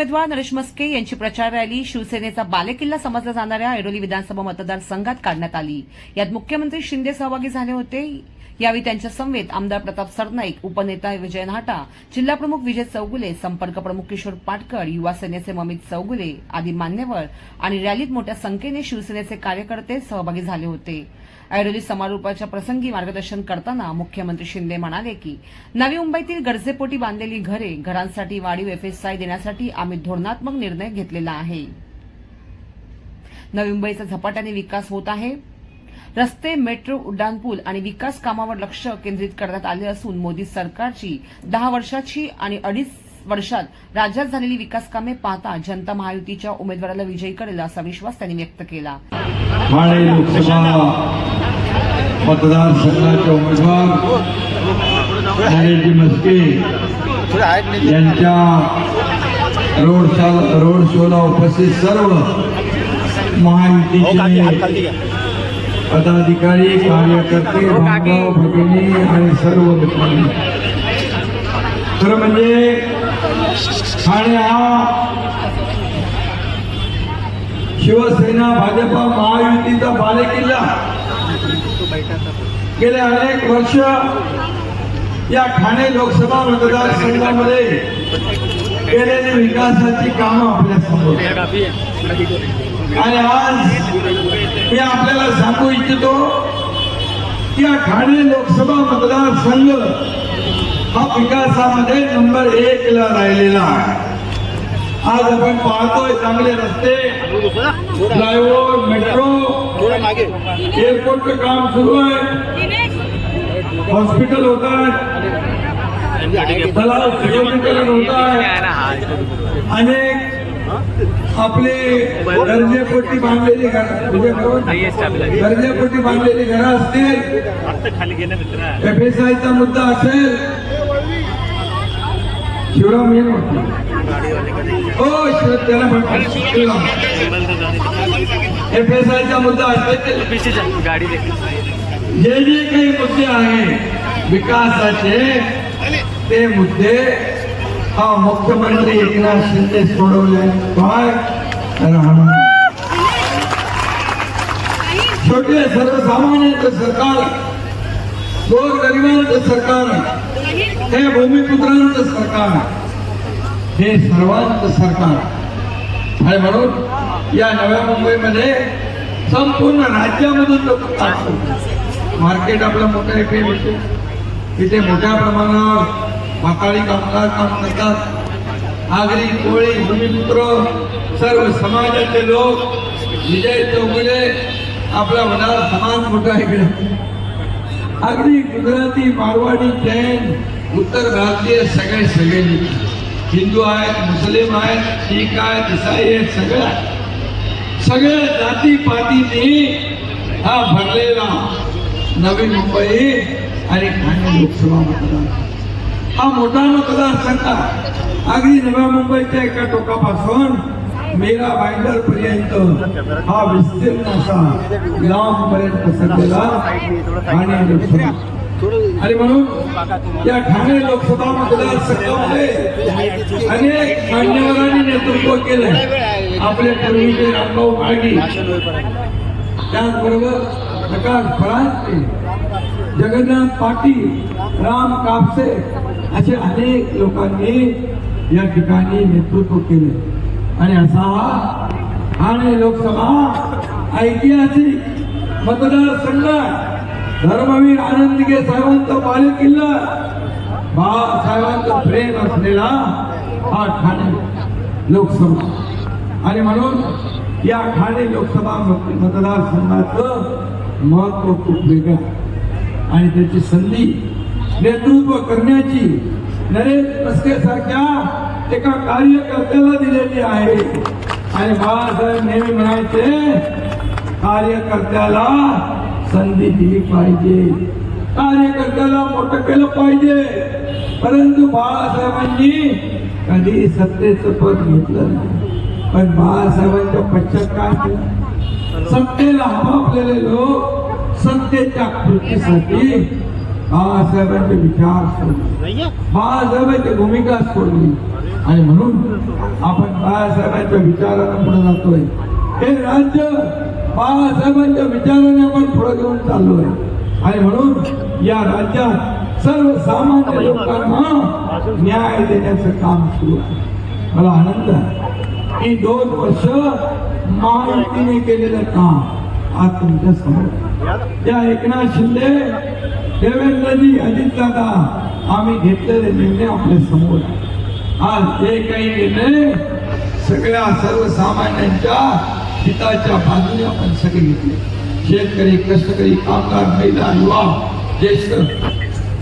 उमेदवार नरेश मस्के यांची प्रचार रॅली शिवसेनेचा बालेकिल्ला समजला जाणाऱ्या ऐरोली विधानसभा मतदारसंघात काढण्यात आली. यात मुख्यमंत्री शिंदे सहभागी झाले होते. यावेळी त्यांच्या समवेत आमदार प्रताप सरनाईक उपनेता विजय नाटा जिल्हाप्रमुख विजय चौगुले संपर्क प्रमुख किशोर पाटकर युवा सेनेचे ममित चौगुले आदी मान्यवर आणि रॅलीत मोठ्या संख्येने शिवसेनेचे कार्यकर्ते सहभागी झाले होते. ऐरोली समारोपाच्या प्रसंगी मार्गदर्शन करताना मुख्यमंत्री शिंदे म्हणाले की नवी मुंबईतील गरजेपोटी बांधलेली घरे घरांसाठी वाढीव एफएसआय देण्यासाठी आम्ही धोरणात्मक निर्णय घेतलेला आहे. नवी मुंबईचा झपाट्याने विकास होत आहे. रस्ते मेट्रो उड्डाणपूल आणि विकास कामावर लक्ष केंद्रित करण्यात आले असून मोदी सरकारची दहा वर्षाची आणि अडीच वर्षात राज्यात झालेली विकास कामे पाहता जनता महायुतीच्या उमेदवाराला विजयी करेल असा विश्वास त्यांनी व्यक्त केला. ठाणे लोकसभा मतदारसंघाचे उमेदवार मस्के यांच्या रोड शो रोड शोला उपस्थित सर्व महायुतीचे पदाधिकारी कार्यकर्ते बांधव भगिनी आणि सर्व मित्रांनी. खरं म्हणजे ठाणे हा शिवसेना भाजपा महायुतीचा बालेकिल्ला. गेले अनेक वर्ष या ठाणे लोकसभा मतदारसंघामध्ये केलेली विकासाची कामं आपल्यासमोर. आज मी आपल्याला सांगू इच्छितो की या ठाणे लोकसभा मतदारसंघ हा विकासामध्ये नंबर एक ला राहिलेला आहे. आज आपण पाहतोय चांगले रस्ते, फ्लायओव्हर, मेट्रो, एअरपोर्टचं काम सुरू आहे. हॉस्पिटल होत आहे तलाव होत आहे अनेक आपले गरजेपोटी बांधलेली घरं म्हणजे? गरजेपोटी बांधलेली घरं असतील. खाली गेले मित्र. एफ एस आयचा मुद्दा असेल. शिवराम हो शिव त्याला म्हणतात शिवराम. एफ एस आयचा मुद्दा असेल. गाडी जे जे काही मुद्दे आहेत विकासाचे ते मुद्दे हा मुख्यमंत्री एकनाथ शिंदे सोडवले. काय? राहणार छोटे सर्वसामान्यांचं सरकार गोरगरिबांचं सरकार हे भूमिपुत्रांचं सरकार हे सर्वांचं सरकार. आहे म्हणून? या नव्या मुंबईमध्ये संपूर्ण राज्यामधून लोक मार्केट आपलं मोठं आहे तिथे मोठ्या प्रमाणावर माकाळी कामगार काम करतात आगरी कोळी भूमिपुत्र सर्व समाजाचे लोक विजय चौगुले आपला वडा समाज मोठा इकडे अगदी गुजराती मारवाडी जैन उत्तर भारतीय सगळे सगळे हिंदू आहेत मुस्लिम आहेत शीख आहेत इसाई आहेत सगळे सगळ्या जाती पातीने हा भरलेला नवी मुंबई आणि ठाणे लोकसभा मतदार हा मोठा मतदारसंघ. अगदी नव्या मुंबईच्या एका टोकापासून मेरा बाइंडर पर्यंत हा विस्तीर्ण असा लांब पर्यंत पसरलेला आणि आणि म्हणून या ठाणे लोकसभा मतदारसंघामध्ये अनेक मान्यवरांनी नेतृत्व केलंय. आपले पूर्वीचे रामभाऊ माळगी. त्याचबरोबर प्रकाश फळांचे जगन्नाथ पाटील राम कापसे असे अनेक लोकांनी या ठिकाणी नेतृत्व केले. आणि असा आणि लोकसभा ऐतिहासिक मतदारसंघ धर्मवीर आनंदगे साहेबांचा बालेकिल्ला बाळासाहेबांचं प्रेम असलेला हा ठाणे लोकसभा. आणि म्हणून या ठाणे लोकसभा मतदारसंघाचं महत्त्व खूप वेगळं आणि त्याची संधी नेतृत्व करण्याची नरेश मस्के सारख्या एका कार्यकर्त्याला दिलेली आहे. आणि बाळासाहेब नेहमी म्हणायचे कार्यकर्त्याला संधी दिली पाहिजे. कार्यकर्त्याला मोठं केलं पाहिजे. परंतु बाळासाहेबांनी कधी सत्तेचं पद घेतलं नाही. पण बाळासाहेबांच्या पश्चात काय केलं सत्तेला हवापलेले लोक सत्तेच्या कृतीसाठी बाळासाहेबांचे विचार सोडले बाळासाहेबांची भूमिका सोडली आणि म्हणून आपण बाळासाहेबांच्या विचारानं पुढे जातोय. हे राज्य बाळासाहेबांच्या विचाराने आपण पुढे घेऊन चाललोय. आणि म्हणून या राज्यात सर्वसामान्य लोकांना न्याय देण्याचं काम सुरू आहे. मला आनंद आहे की दोन वर्ष महायुतीने केलेलं काम आज तुमच्यासमोर या. एकनाथ शिंदे देवेंद्रजी अजितदादा आम्ही घेतलेले निर्णय आपल्यासमोर. आज जे काही निर्णय सगळ्या सर्वसामान्यांच्या हिताच्या बाजूने आपण सगळे घेतले. शेतकरी कष्टकरी कामगार महिला युवा ज्येष्ठ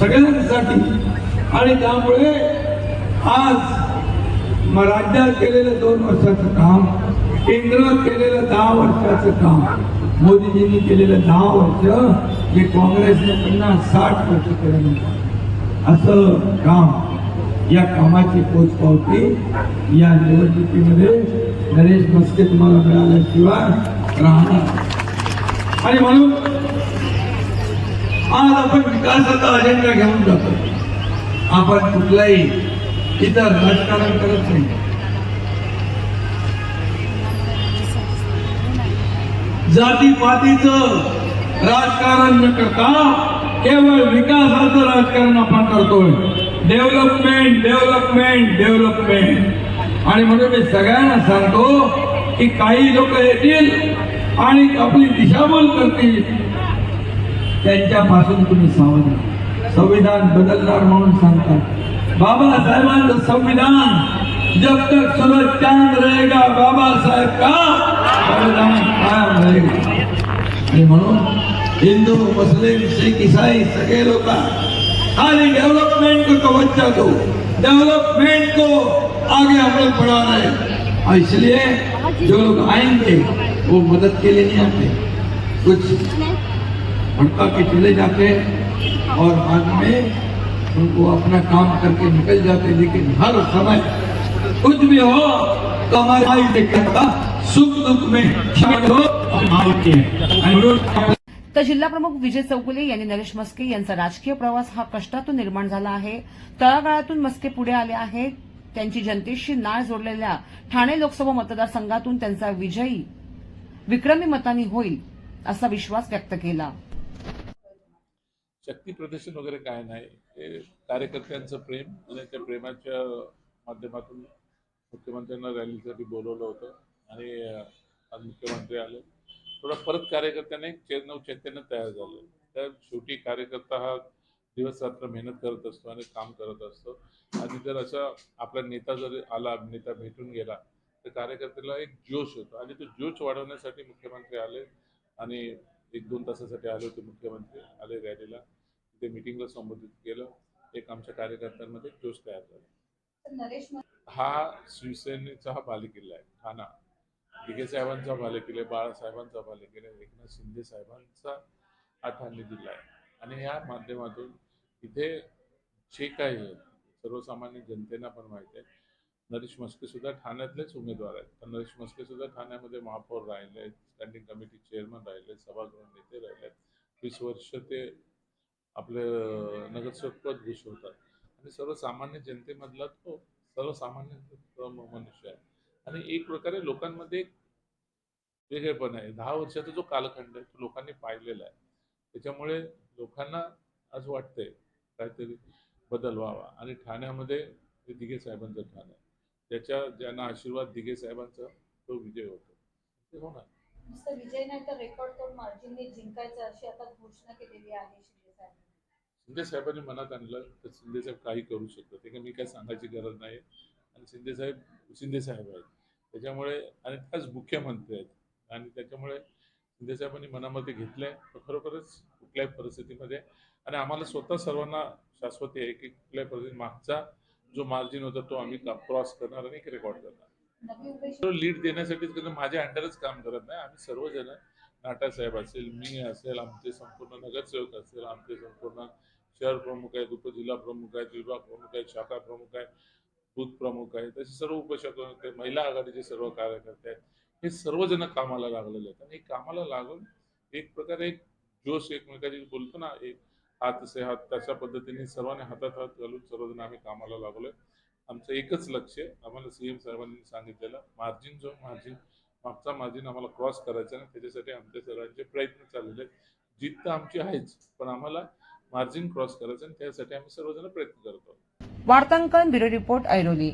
सगळ्यांसाठी. आणि त्यामुळे आज मग राज्यात केलेलं दोन वर्षाचं काम केंद्रात केलेलं दहा वर्षाचं काम मोदीजींनी केलेलं दहा वर्ष जे काँग्रेसने पन्नास साठ वर्ष केलं असं काम या कामाची पोचपावती या निवडणुकीमध्ये नरेश मस्के तुम्हाला मिळाल्याशिवाय राहणार आणि म्हणून आज आपण विकासाचा अजेंडा घेऊन जातो. आपण कुठलाही इतर राजकारण करत नाही. जातीपातीचं राजकारण न करता केवळ विकासाचं राजकारण आपण करतोय. डेव्हलपमेंट डेव्हलपमेंट डेव्हलपमेंट आणि म्हणून मी सगळ्यांना सांगतो की काही लोक येतील आणि आपली दिशाभूल करतील. त्यांच्यापासून तुम्ही सावध संविधान बदलणार म्हणून सांगतात. बाबासाहेबांचं संविधान जब तक सूरज चाँद रहेगा बाबासाहेब का संविधान कायम रहेगा हिंदू, मुस्लिम, सिख, ईसाई सगळे लोग खाली डेवलपमेंट को तो बच्चा दो। डेवलपमेंट को आगे हम लोग बढ़ा रहे हैं। और इसलिए जो लोग आएँगे, वो मदद के लिए नहीं आते। कुछ भड़का के चले जाते और बाद में उनको अपना काम करके निकल जाते लेकिन हर समय कुछ भी हो तो हमारे भाई दिक्कत सुख दुख में शामिल हो तर जिल्हा प्रमुख विजय चौगुले यांनी नरेश मस्के यांचा राजकीय प्रवास हा कष्टातून निर्माण झाला आहे. तळागाळातून मस्के पुढे आले आहेत. त्यांची जनतेशी नाळ जोडलेल्या ठाणे लोकसभा मतदारसंघातून त्यांचा विजयी विक्रमी मतांनी होईल असा विश्वास व्यक्त केला. शक्ती प्रदर्शन वगैरे काय नाही. कार्यकर्त्यांचं प्रेम आणि त्या प्रेमाच्या माध्यमातून मुख्यमंत्र्यांना रॅलीसाठी बोलवलं होतं आणि आज मुख्यमंत्री आले. थोडं परत कार्यकर्त्याने चेतनव चैतन्य तयार झालं. तर शेवटी कार्यकर्ता हा दिवस रात्र मेहनत करत असतो आणि काम करत असतो. आणि जर असा आपला नेता जर आला नेता भेटून गेला तर कार्यकर्त्याला एक जोश होतो आणि तो जोश वाढवण्यासाठी मुख्यमंत्री आले आणि एक दोन तासासाठी आले होते मुख्यमंत्री आले रॅलीला. ते मिटिंगला संबोधित केलं. एक आमच्या कार्यकर्त्यांमध्ये जोश तयार झाला. हा शिवसेनेचा हा बालेकिल्ला आहे. ठाणा दिघे साहेबांचा बालेकिल्ला आहे बाळासाहेबांचा बालेकिल्ला आहे एकनाथ शिंदे साहेबांचा हा ठाणे जिल्हा आहे. आणि या माध्यमातून इथे जे काही आहे सर्वसामान्य जनतेना पण माहिती आहे नरेश मस्के सुद्धा ठाण्यातलेच उमेदवार आहेत. तर नरेश मस्के सुद्धा ठाण्यामध्ये महापौर राहिले स्टँडिंग कमिटी चेअरमन राहिले सभागृह नेते राहिले वीस वर्ष ते आपले नगरसेवक पद भूषवतात. आणि सर्वसामान्य जनतेमधला तो सर्वसामान्य मनुष्य आहे. आणि एक प्रकारे लोकांमध्ये वेगळेपण आहे. दहा वर्षाचा जो कालखंड आहे तो लोकांनी पाहिलेला आहे. त्याच्यामुळे लोकांना आज वाटतंय काहीतरी बदल व्हावा. आणि ठाण्यामध्ये हे दिघे साहेबांचं ठाण आहे त्याच्या ज्यांना आशीर्वाद दिघे साहेबांचा तो विजय होतो. ते होणार. नुसतं विजय नाही तर रेकॉर्ड तोड मार्जिनने जिंकायचं अशी आता घोषणा केलेली आहे शिंदे साहेब शिंदे साहेबांनी मनात आणलं तर शिंदे साहेब काही करू शकतात. ते मी काय सांगायची गरज नाही. आणि शिंदे साहेब शिंदे साहेब आहेत. त्याच्यामुळे आणि त्याच मुख्यमंत्री आहेत. आणि त्याच्यामुळे शिंदे साहेबांनी मनामध्ये घेतलंय. तर खरोखरच कुठल्याही परिस्थितीमध्ये आणि आम्हाला स्वतः सर्वांना शाश्वती आहे की कुठल्याही परिस्थितीत मागचा जो मार्जिन होता तो आम्ही क्रॉस करणार आणि रेकॉर्ड करणार. लीड देण्यासाठी माझ्या अंडरच काम करत नाही. आम्ही सर्वजण नाटा साहेब असेल मी असेल आमचे संपूर्ण नगरसेवक असेल आमचे संपूर्ण शहर प्रमुख आहेत उपजिल्हा प्रमुख आहेत विभाग प्रमुख आहेत शाखा प्रमुख आहेत बूथ प्रमुख आहेत तसे सर्व उपशाखा महिला आघाडीचे सर्व कार्यकर्ते आहेत. हे सर्वजण कामाला लागलेले आहेत. आणि हे कामाला लागून एक प्रकारे एक जोश एकमेकाची बोलतो ना एक हात असे हात तशा पद्धतीने सर्वांनी हातात हात घालून सर्वजण आम्ही कामाला लागलोय. आमचं एकच लक्ष आहे. आम्हाला सीएम साहेबांनी सांगितलेलं मार्जिन जो मार्जिन मागचा मार्जिन आम्हाला क्रॉस करायचा आणि त्याच्यासाठी आमच्या सर्वांचे प्रयत्न चाललेले आहेत. जीत तर आमची आहेच पण आम्हाला मार्जिन क्रॉस करायचं आणि त्यासाठी आम्ही सर्वजण प्रयत्न करतो वार्तांकन ब्युरो रिपोर्ट ऐरोली.